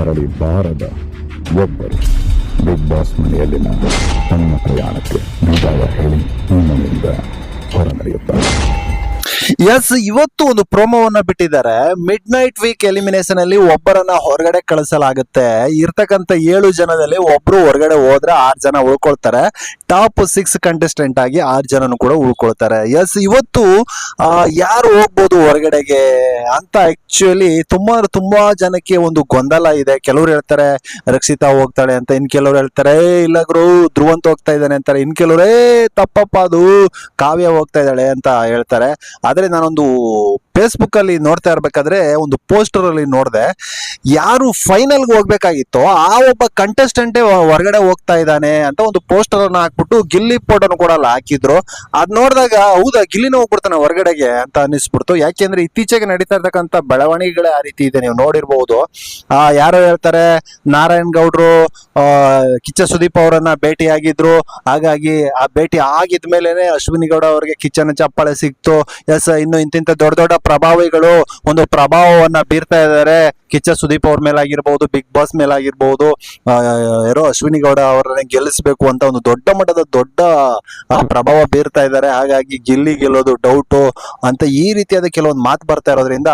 ಮರಳಿ ಬಾರದ ಒಬ್ಬರು ಬಿಗ್ ಬಾಸ್ ಮನೆಯಲ್ಲಿನ ತನ್ನ ಪ್ರಯಾಣಕ್ಕೆ ವಿದಾಯ ಹೇಳಿ ಈ ಮನೆಯಿಂದ ಹೊರ ನಡೆಯುತ್ತಾರೆ ಎಸ್ ಇವತ್ತು ಒಂದು ಪ್ರೋಮೋವನ್ನ ಬಿಟ್ಟಿದ್ದಾರೆ. ಮಿಡ್ ನೈಟ್ ವೀಕ್ ಎಲಿಮಿನೇಷನ್ ಅಲ್ಲಿ ಒಬ್ಬರನ್ನ ಹೊರಗಡೆ ಕಳಿಸಲಾಗುತ್ತೆ. ಇರ್ತಕ್ಕಂಥ ಏಳು ಜನದಲ್ಲಿ ಒಬ್ರು ಹೊರಗಡೆ ಹೋದ್ರೆ ಆರ್ ಜನ ಉಳ್ಕೊಳ್ತಾರೆ. ಟಾಪ್ ಸಿಕ್ಸ್ ಕಂಟೆಸ್ಟೆಂಟ್ ಆಗಿ ಆರ್ ಜನನು ಕೂಡ ಉಳ್ಕೊಳ್ತಾರೆ. ಎಸ್ ಇವತ್ತು ಯಾರು ಹೋಗ್ಬೋದು ಹೊರಗಡೆಗೆ ಅಂತ ಆಕ್ಚುಲಿ ತುಂಬಾ ತುಂಬಾ ಜನಕ್ಕೆ ಒಂದು ಗೊಂದಲ ಇದೆ. ಕೆಲವ್ರು ಹೇಳ್ತಾರೆ ರಕ್ಷಿತಾ ಹೋಗ್ತಾಳೆ ಅಂತ. ಇನ್ ಕೆಲವ್ರು ಹೇಳ್ತಾರೆ "ಏ, ಇಲ್ಲ ಧ್ರುವಂತ್ ಹೋಗ್ತಾ ಇದ್ದಾನೆ ಅಂತಾರೆ. ಇನ್ ಕೆಲವ್ರೇ ತಪ್ಪಪ್ಪ ಅದು ಕಾವ್ಯ ಹೋಗ್ತಾ ಇದ್ದಾಳೆ ಅಂತ ಹೇಳ್ತಾರೆ. ಆದ್ರೆ Fernando ಫೇಸ್ಬುಕ್ ಅಲ್ಲಿ ನೋಡ್ತಾ ಇರ್ಬೇಕಾದ್ರೆ ಒಂದು ಪೋಸ್ಟರ್ ಅಲ್ಲಿ ನೋಡಿದೆ, ಯಾರು ಫೈನಲ್ ಹೋಗ್ಬೇಕಾಗಿತ್ತೋ ಆ ಒಬ್ಬ ಕಂಟೆಸ್ಟೆಂಟೇ ಹೊರಗಡೆ ಹೋಗ್ತಾ ಇದ್ದಾನೆ ಅಂತ ಒಂದು ಪೋಸ್ಟರ್ ಅನ್ನ ಹಾಕ್ಬಿಟ್ಟು ಗಿಲ್ಲಿ ಫೋಟೋನು ಕೂಡ ಅಲ್ಲಿ ಹಾಕಿದ್ರು. ಅದ್ ನೋಡಿದಾಗ, ಹೌದಾ ಗಿಲ್ಲಿನ ಹೋಗ್ಬಿಡ್ತಾನೆ ಹೊರಗಡೆಗೆ ಅಂತ ಅನ್ನಿಸ್ಬಿಡ್ತು. ಯಾಕೆಂದ್ರೆ ಇತ್ತೀಚೆಗೆ ನಡೀತಾ ಇರ್ತಕ್ಕಂಥ ಬೆಳವಣಿಗೆಗಳೇ ಆ ರೀತಿ ಇದೆ, ನೀವು ನೋಡಿರ್ಬಹುದು ಆ, ಯಾರೋ ಹೇಳ್ತಾರೆ, ನಾರಾಯಣ್ ಗೌಡ್ರು ಕಿಚ್ಚ ಸುದೀಪ್ ಅವರನ್ನ ಭೇಟಿಯಾಗಿದ್ರು. ಹಾಗಾಗಿ ಆ ಭೇಟಿ ಆಗಿದ್ಮೇಲೆನೆ ಅಶ್ವಿನಿ ಗೌಡ ಅವರಿಗೆ ಕಿಚ್ಚನ ಚಪ್ಪಾಳೆ ಸಿಕ್ತು. ಎಸ್, ಇನ್ನು ಇಂತಿಂತ ದೊಡ್ಡ ದೊಡ್ಡ ಪ್ರಭಾವಿಗಳು ಒಂದು ಪ್ರಭಾವವನ್ನ ಬೀರ್ತಾ ಇದ್ದಾರೆ. ಕಿಚ್ಚ ಸುದೀಪ್ ಅವ್ರ ಮೇಲಾಗಿರ್ಬಹುದು ಬಿಗ್ ಬಾಸ್ ಮೇಲಾಗಿರ್ಬಹುದು ಆ, ಯಾರೋ ಅಶ್ವಿನಿ ಗೌಡ ಅವರನ್ನ ಗೆಲ್ಲಿಸಬೇಕು ಅಂತ ಒಂದು ದೊಡ್ಡ ಮಟ್ಟದ ದೊಡ್ಡ ಪ್ರಭಾವ ಬೀರ್ತಾ ಇದ್ದಾರೆ. ಹಾಗಾಗಿ ಗಿಲ್ಲಿ ಗೆಲ್ಲೋದು ಡೌಟು ಅಂತ ಈ ರೀತಿಯಾದ ಕೆಲವೊಂದು ಮಾತು ಬರ್ತಾ ಇರೋದ್ರಿಂದ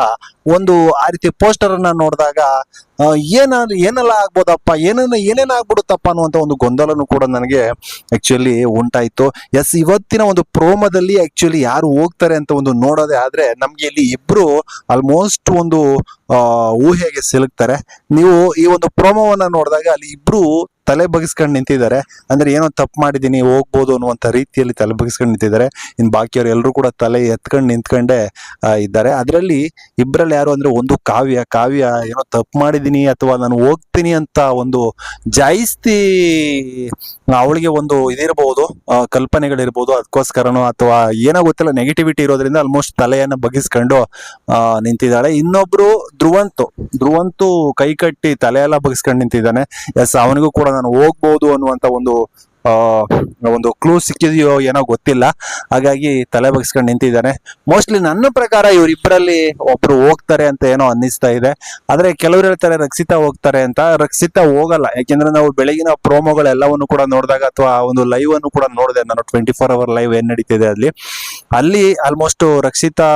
ಒಂದು ಆ ರೀತಿ ಪೋಸ್ಟರ್ ಅನ್ನ ನೋಡಿದಾಗ ಏನ ಏನೆಲ್ಲ ಆಗ್ಬೋದಪ್ಪ ಏನೇನ ಏನೇನ ಆಗ್ಬಿಡುತ್ತಪ್ಪ ಅನ್ನುವಂತ ಒಂದು ಗೊಂದಲನು ಕೂಡ ನನಗೆ ಆಕ್ಚುಲಿ ಉಂಟಾಯಿತು. ಎಸ್ ಇವತ್ತಿನ ಒಂದು ಪ್ರೋಮದಲ್ಲಿ ಆಕ್ಚುಲಿ ಯಾರು ಹೋಗ್ತಾರೆ ಅಂತ ಒಂದು ನೋಡೋದೇ ಆದ್ರೆ ನಮ್ಗೆ ಇಲ್ಲಿ ಇಬ್ರು ಆಲ್ಮೋಸ್ಟ್ ಒಂದು ಆ, ಊಹೆಗೆ ಸಿಲುಕ್ತಾರೆ. ನೀವು ಈ ಒಂದು ಪ್ರೋಮೋವನ್ನ ನೋಡಿದಾಗ ಅಲ್ಲಿ ಇಬ್ರು ತಲೆ ಬಗಿಸ್ಕೊಂಡು ನಿಂತಿದ್ದಾರೆ. ಅಂದ್ರೆ ಏನೋ ತಪ್ಪು ಮಾಡಿದ್ದೀನಿ, ಹೋಗ್ಬೋದು ಅನ್ನುವಂತ ರೀತಿಯಲ್ಲಿ ತಲೆ ಬಗಿಸ್ಕೊಂಡು ನಿಂತಿದ್ದಾರೆ. ಇನ್ನು ಬಾಕಿಯವರು ಎಲ್ಲರೂ ಕೂಡ ತಲೆ ಎತ್ಕೊಂಡು ನಿಂತ್ಕೊಂಡೇ ಇದ್ದಾರೆ. ಅದರಲ್ಲಿ ಇಬ್ಬರಲ್ಲಿ ಯಾರು ಅಂದ್ರೆ ಒಂದು ಕಾವ್ಯ. ಕಾವ್ಯ, ಏನೋ ತಪ್ಪು ಮಾಡಿದ್ದೀನಿ ಅಥವಾ ನಾನು ಹೋಗ್ತೀನಿ ಅಂತ ಒಂದು ಜಾಸ್ತಿ ಅವಳಿಗೆ ಒಂದು ಇದಿರಬಹುದು ಕಲ್ಪನೆಗಳಿರ್ಬೋದು. ಅದಕ್ಕೋಸ್ಕರನೋ ಅಥವಾ ಏನೋ ಗೊತ್ತಿಲ್ಲ ನೆಗೆಟಿವಿಟಿ ಇರೋದ್ರಿಂದ ಆಲ್ಮೋಸ್ಟ್ ತಲೆಯನ್ನು ಬಗಿಸ್ಕೊಂಡು ನಿಂತಿದ್ದಾಳೆ. ಇನ್ನೊಬ್ರು ಧ್ರುವಂತು. ಧ್ರುವಂತು ಕೈ ಕಟ್ಟಿ ತಲೆ ಎಲ್ಲ ಬಗ್ಸ್ಕೊಂಡು ನಿಂತಿದ್ದಾನೆ. ಎಸ್ ಅವನಿಗೂ ಕೂಡ ನಾನು ಹೋಗ್ಬೋದು ಅನ್ನುವಂತ ಒಂದು ಒಂದು ಕ್ಲೂ ಸಿಕ್ಕಿದೆಯೋ ಏನೋ ಗೊತ್ತಿಲ್ಲ. ಹಾಗಾಗಿ ತಲೆ ಬಗ್ಸ್ಕೊಂಡು ನಿಂತಿದ್ದಾನೆ. ಮೋಸ್ಟ್ಲಿ ನನ್ನ ಪ್ರಕಾರ ಇವರಿಬ್ಬರಲ್ಲಿ ಒಬ್ರು ಹೋಗ್ತಾರೆ ಅಂತ ಏನೋ ಅನ್ನಿಸ್ತಾ ಇದೆ. ಆದ್ರೆ ಕೆಲವ್ರು ಹೇಳ್ತಾರೆ ರಕ್ಷಿತಾ ಹೋಗ್ತಾರೆ ಅಂತ. ರಕ್ಷಿತಾ ಹೋಗಲ್ಲ. ಯಾಕೆಂದ್ರೆ ನಾವು ಬೆಳಗಿನ ಪ್ರೋಮೋಗಳೆಲ್ಲವನ್ನು ಕೂಡ ನೋಡಿದಾಗ ಅಥವಾ ಒಂದು ಲೈವ್ ಅನ್ನು ಕೂಡ ನೋಡಿದೆ. ನಾನು ಟ್ವೆಂಟಿ ಫೋರ್ ಅವರ್ ಲೈವ್ ಏನ್ ನಡೀತಿದೆ ಅಲ್ಲಿ. ಅಲ್ಲಿ ಆಲ್ಮೋಸ್ಟ್ ರಕ್ಷಿತಾ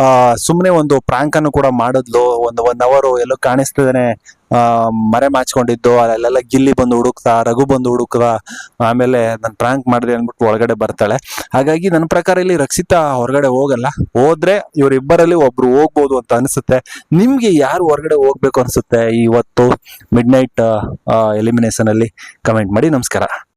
ಆ, ಸುಮ್ನೆ ಒಂದು ಪ್ರಾಂಕ್ ಅನ್ನು ಕೂಡ ಮಾಡಿದ್ಲು. ಒಂದು ಒನ್ ಅವರ್ ಎಲ್ಲೋ ಕಾಣಿಸ್ತಿದ್ದಾನೆ ಆ, ಮರೆ ಮಾಚ್ಕೊಂಡಿದ್ದು. ಅಲ್ಲೆಲ್ಲ ಗಿಲ್ಲಿ ಬಂದು ಹುಡುಕ್ತಾ, ರಘು ಬಂದು ಹುಡುಕ್ದ. ಆಮೇಲೆ ನಾನು ಪ್ರಾಂಕ್ ಮಾಡಿದೆ ಅಂದ್ಬಿಟ್ಟು ಒಳಗಡೆ ಬರ್ತಾಳೆ. ಹಾಗಾಗಿ ನನ್ನ ಪ್ರಕಾರ ಇಲ್ಲಿ ರಕ್ಷಿತಾ ಹೊರಗಡೆ ಹೋಗಲ್ಲ. ಹೋದ್ರೆ ಇವರಿಬ್ಬರಲ್ಲಿ ಒಬ್ರು ಹೋಗ್ಬೋದು ಅಂತ ಅನಿಸುತ್ತೆ. ನಿಮ್ಗೆ ಯಾರು ಹೊರಗಡೆ ಹೋಗ್ಬೇಕು ಅನ್ಸುತ್ತೆ ಇವತ್ತು ಮಿಡ್ ನೈಟ್ ಎಲಿಮಿನೇಷನ್ ಅಲ್ಲಿ. ಕಮೆಂಟ್ ಮಾಡಿ. ನಮಸ್ಕಾರ.